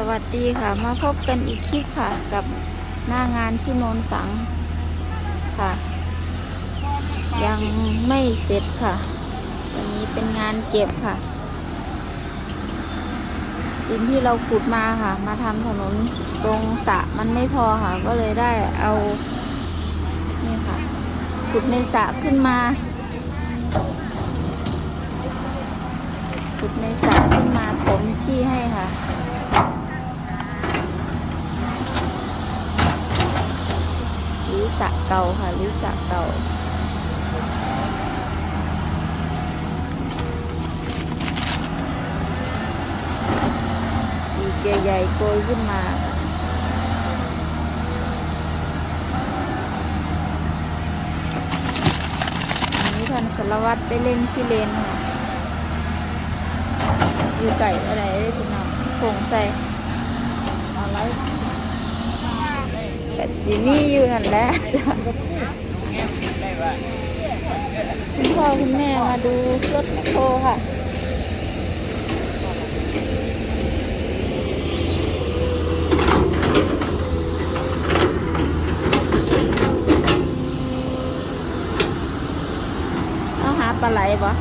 สวัสดีค่ะ มาพบกันอีกคลิปค่ะ กับหน้างานที่โนนสังค่ะ ยังไม่เสร็จค่ะ วันนี้เป็นงานเก็บค่ะดินที่เราขุดมาค่ะ มาทำถนนตรงสระมันไม่พอค่ะ ก็เลยได้เอานี่ค่ะ ขุดในสระขึ้นมา ขุดในสระขึ้นมาถมที่ให้ค่ะ หรือ สะเก่าค่ะหรือสะเก่าอีกใหญ่ๆโกยขึ้นมาอันนี้ท่านสารวัตรได้เล่นที่เลนค่ะอยู่ไก่อะไรได้พี่น้องผงใส่เอาไร แต่สีมีอยู่นั่นแหละคุณพ่อคุณแม่มาดูรถแมคโครค่ะต้องหาปลาไหลปะ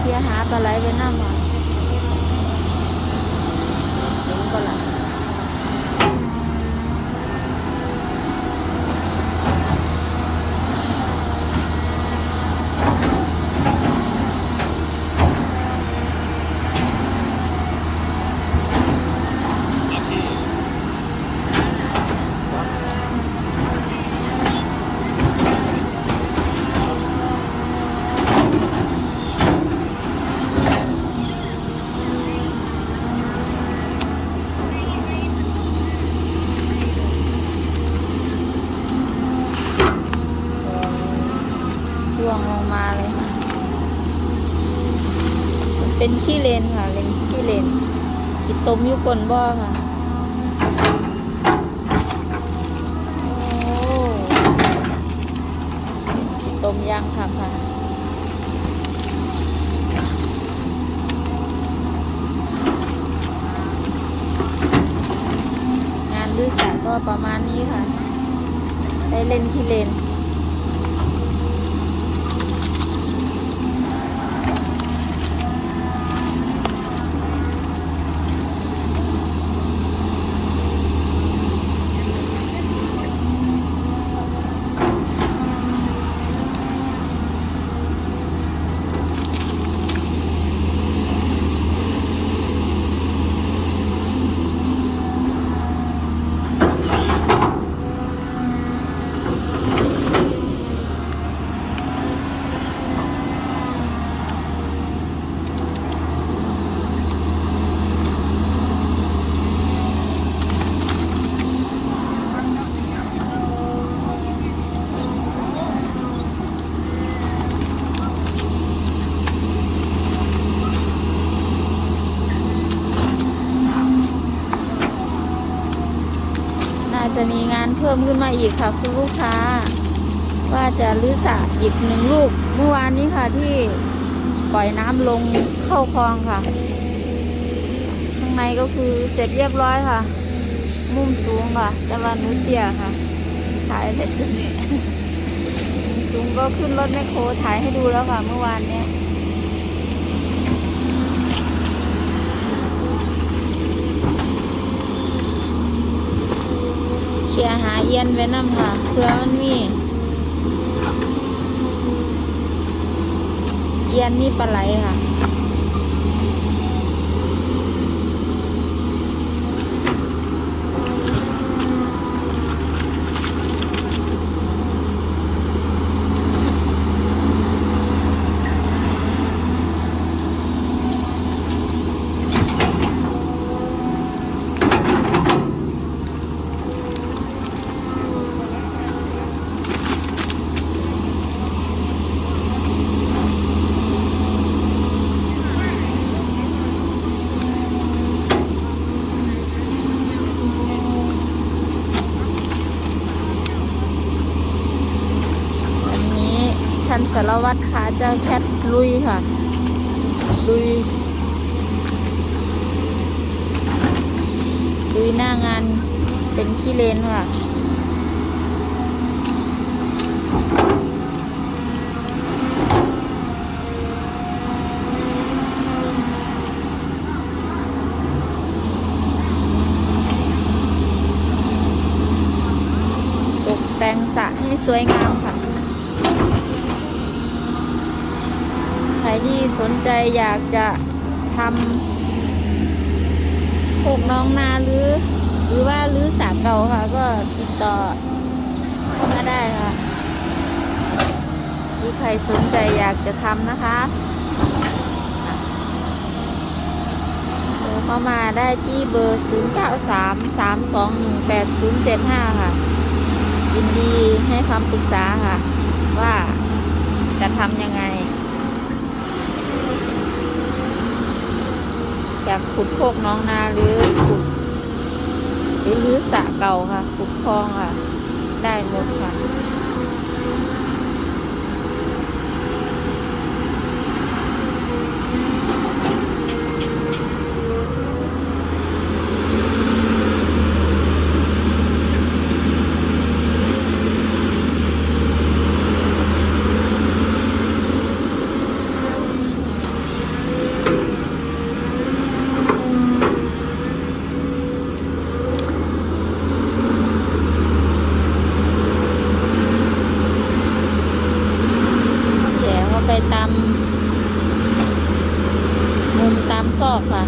เพียหาปลาไหลไปน้ำอะ เห็นปลาไหลร่วงลงมาเลยค่ะ มัน เป็นขี้เลนค่ะ เลนขี้เลนขีดตมยู่ก้นบ่อค่ะโอ้ขีดตมย่างค่ะค่ะงานลือสระก็ประมาณนี้ค่ะ ได้เล่นที่เลน เพิ่มขึ้นมาอีกค่ะ คุณลูกค้า ว่าจะรื้อสระอีกหนึ่งลูก เมื่อวานนี้ค่ะที่ปล่อยน้ำลงเข้าคลองค่ะ ข้างในก็คือเสร็จเรียบร้อยค่ะ มุมสูงค่ะแต่ว่าหนุเตียค่ะถ่ายแต่สุดนี้สูงก็ขึ้นรถแมคโครถ่ายให้ดูแล้วค่ะ เมื่อวานเนี้ย เคลียร์หาเอียนไว้นำค่ะ เพื่อมันมี เอียนมีปลาไหลค่ะ ท่านสาร วัตรขาเจ้าแคทลุยค่ะ ลุย ลุยหน้างานเป็นขี้เลนค่ะ ตกแต่งสระให้สวยงามค่ะ ใคร ที่สนใจอยากจะทำโคกน้องนาหรือ หรือว่าหรือสระเก่าค่ะ ก็ติดต่อเข้ามาได้ค่ะหรือใครสนใจอยากจะทำนะคะโทรเข้ามาได้ที่เบอร์ 0 9 3 3 2 1 8 0 7 5 ค่ะ ยินดีให้คำปรึกษาค่ะ ว่าจะทำยังไง อยากขุดโคกน้องนาหรือขุดหรือรื้อสระเก่าค่ะขุดคลองค่ะ ได้หมดค่ะ แย่เข้าไปตามมุมตามซอกค่ะ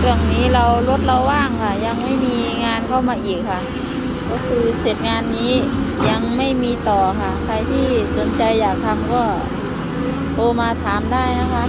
ช่วงนี้เรารถเราว่างค่ะ ยังไม่มีงานเข้ามาอีกค่ะ ก็คือเสร็จงานนี้ยังไม่มีต่อค่ะ ใครที่สนใจอยากทำก็โทรมาถามได้นะคะ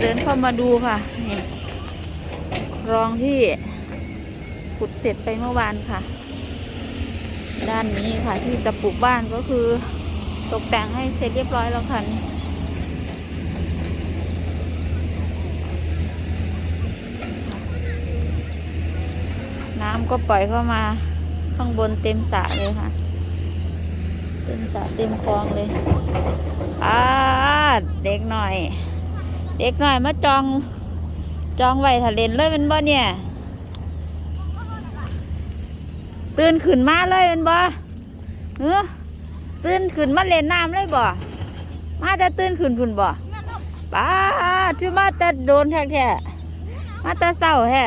เดินเข้ามาดูค่ะนี่คลองที่ขุดเสร็จไปเมื่อวานค่ะ ด้านนี้ค่ะที่จะปลูกบ้านก็คือตกแต่งให้เสร็จเรียบร้อยแล้วค่ะนี่น้ำก็ปล่อยเข้ามาข้างบนเต็มสระเลยค่ะ เต็มสระเต็มคลองเลยอ่าเด็กหน่อย เด็กหน่อยมาจอง จองไว้ทะเลนเลยเป็นบ่เนี่ย ตื่นขึ้นมาเลยเป็นบ่เออตื่นขึ้นมาเล่นน้ำเลยบ่ มาแต่ตื่นขึ้นพุ่นบ่ป้าชื่อมาแต่โดนแท้ๆมาแต่เศร้าแท้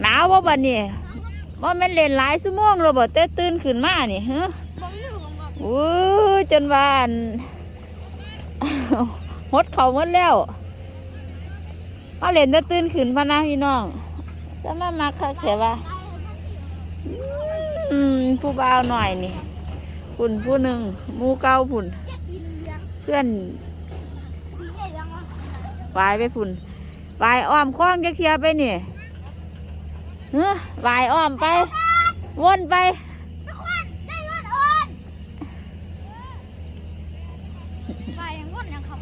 หนาวบ่บ่เนี่ยว่ามันเล่นหลายชั่วโมงแล้วบ่แต่ตื่นขึ้นมานี่ฮะอู้ยจนวาน หดเขาหมดแล้วมาเล่นจะตื่นขึ้นพะนะพี่น้องจะมามักค่ะแค่ว่าอืมผู้บ่าวหน่อยนี่พุ่นผู้หนึ่งมูเก้าพุ่นเพื่อนวายไปพุ่นวายอ้อมคล้องจะเคลียไปนี่เฮ้วายอ้อมไป วนไปไปยังว่นยังครับ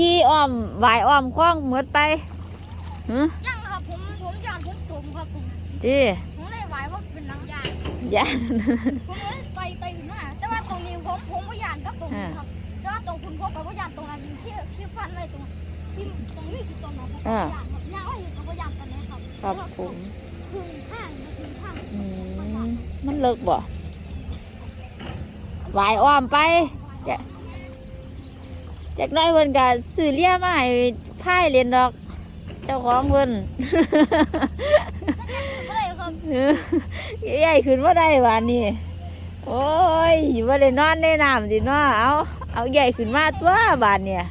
ขี่อ้อมวายอ้อมคล้องหมดไปเฮ้ยังครับผมผมยานผมตุ่มครับผมจีผมเลยไหวว่าเป็นนังยานยันผมเลยไปไปถึงหน้าแต่ว่าตรงนี้ผมผมไม่ยานกับตรงนี้ครับแต่ว่าตรงคุณพ่อกับว่ายานตรงนั้นที่ที่ฟันไว้ตรงที่ตรงนี้คือตรงนั้นผมยานครับยานว่าอยู่กับว่ายานตรงนี้ครับครับผมคืนข้างคืนข้างอืมมันเลิกบ่วายอ้อมไป จะจากน้อยเพิ่นก็ซื้อเลี้ยมาให้พายเล่นดอก เจ้าของเพิ่นก็เลยครับเออใหญ่ขึ้นว่าได้หวานนี่โอ้ยว่าได้นอนในน้ำดิเนาะเอาเอาใหญ่ขึ้นมาตัวบานเนี่ย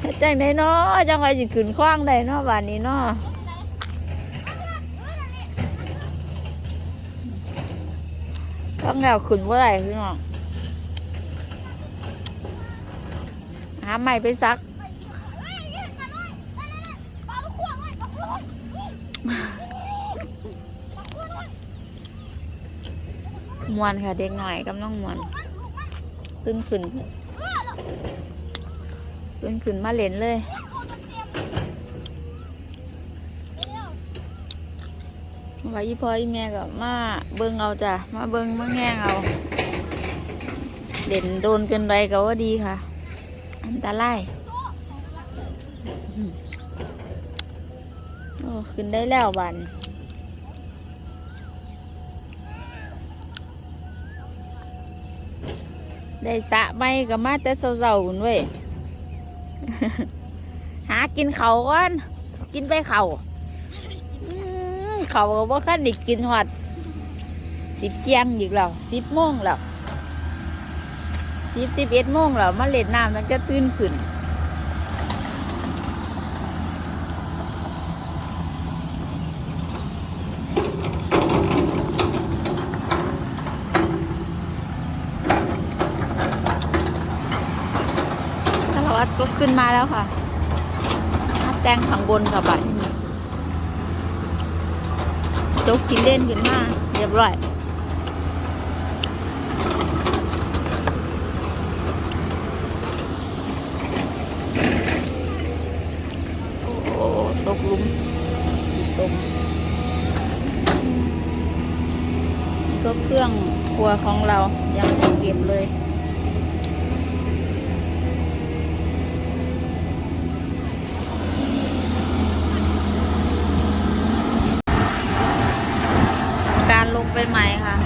เอ๊ะจังไดเนาะจังไวสิขึ้นคว้างได้เนาะบานนี้เนาะ ต้องแล้วขึ้นว่าได้พี่น้องหาใหม่ไปซัก มวนค่ะเด็กหน่อยกำลังมวนขึ้นขึ้นขึ้นขึ้นมาเล่นเลย เขาต้องเตรียมเดี๋ยว ว่าอีพ่ออีแม่ก็มาเบิ่งเอาจ้ะมาเบิ่งมาแง่งเอาเด่นโดนเกินไปก็ว่าดีค่ะ อันตรายโอ้ขึ้นได้แล้วบันได้สะไม่ก็มาแต่เศร้าๆหุ่นเว้ยหากินเขาก่อน กินไปเขาวอืม เขาวก็บ่คันได้กินหอดสิบเจียงอีกแล้วสิบโมงแล้วสิบสิบเอ็ดโมงแล้วมาเล่นน้ำตั้งแต่ตื่นขึ้นสารวัตรก็ขึ้นมาแล้วค่ะ แต่งข้างบนค่ะบัด จกกินเล่นขึ้นมาเรียบร้อยตกหลุมตมนี่ก็เครื่องครัวของเรายังไม่เก็บเลย การลงไปใหม่ค่ะ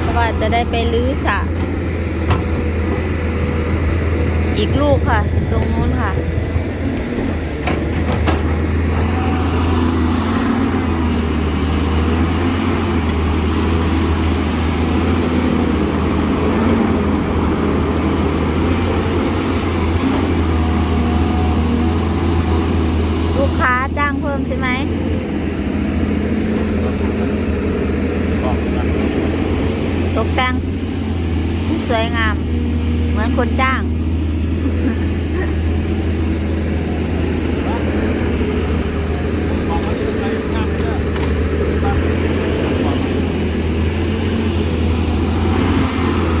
เพราะว่าจะ ได้ไปลื้อสะ อีกลูกค่ะ ตรงนู้นค่ะ ลูกค้าจ้างเพิ่มใช่ไหม ตกแต่งสวยงาม เหมือนคนจ้าง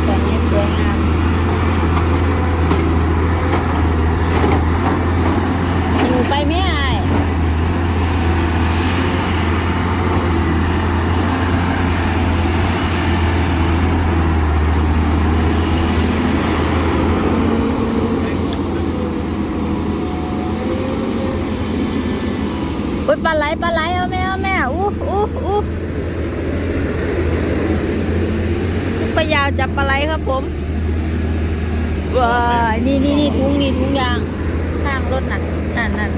แต่งให้สวยงาม อยู่ไปไหมไอ้ายอุ้ยปลาไหลปลาไหลเอาแม่เอาแม่อู้อู้อู้ซุปเปอร์ยาวจับปลาไหลครับผมว้านี่นี่นี่ทุงนี่ทุงยางข้างรถน่ะนั่นนั่น